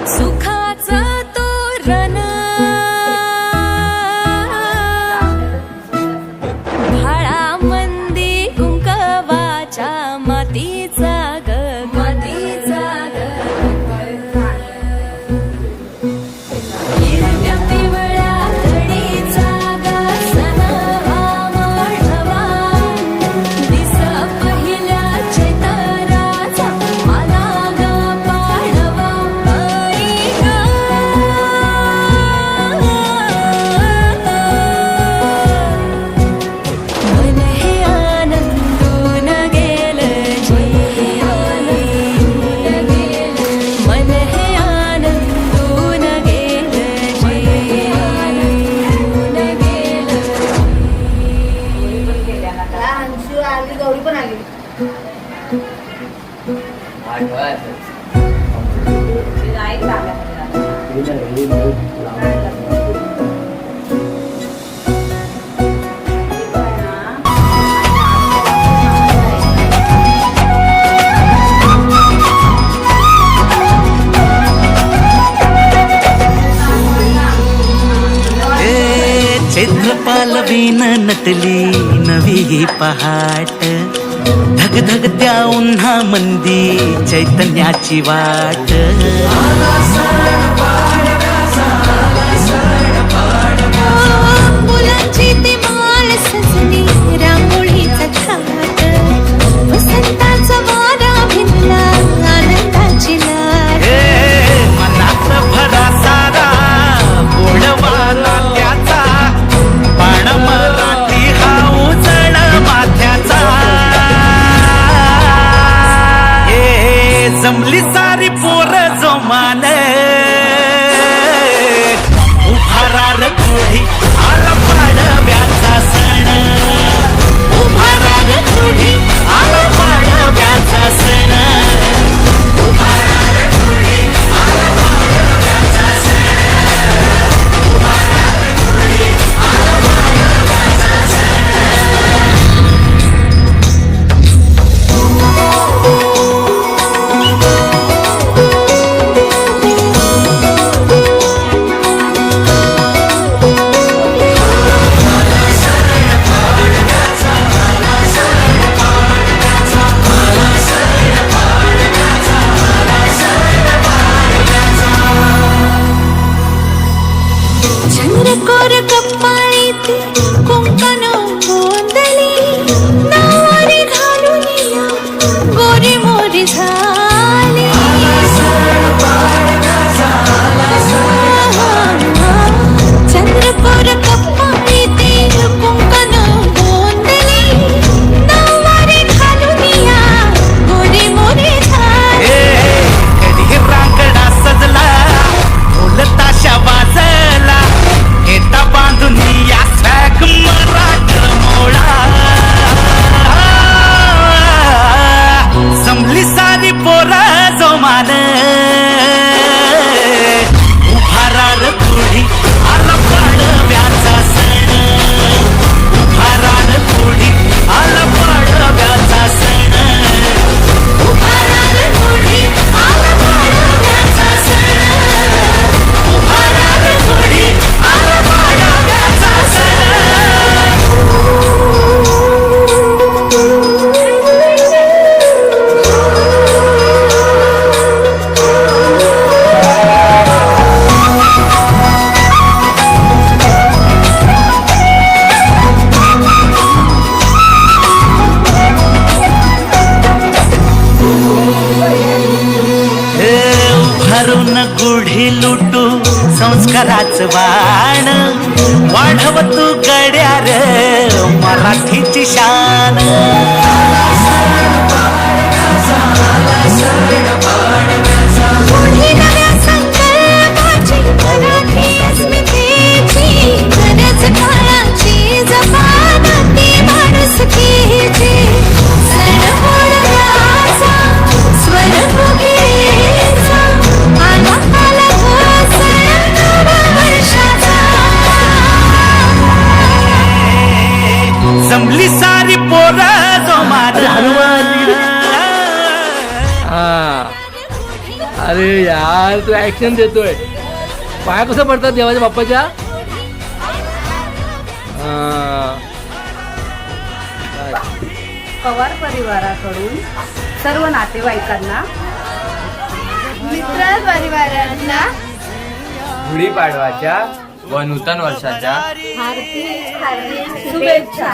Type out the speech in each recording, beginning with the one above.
सुखाचा तो रण आली गौरी पण आली ചിത്രപാലവീന നട്ടിലീ. झाली पहाट. धगधगत्या उन्हा मंदी चैतन्याची वाट. तू गड्या रे मराठीची शान. अरे यार तू ऍक्शन देतोय. पाया कसं पडतात देवाच्या बाप्पाच्या? हा. पवार परिवाराकडून सर्व नातेवाईकांना मित्र परिवारांना गुढीपाडवाच्या व नूतन वर्षाच्या हार्दिक हार्दिक शुभेच्छा.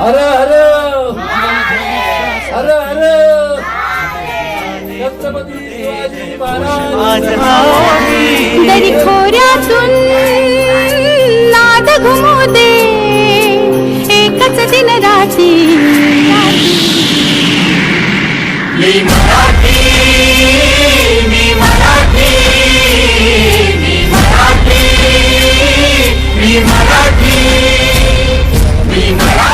हर हर हर हर छत्रपती शिवाजी महाराज. खोऱ्यातून नाद घुमू दे एकच दिन राती. मी मराठी मी मराठी मी मराठी मी मराठी मी मराठी.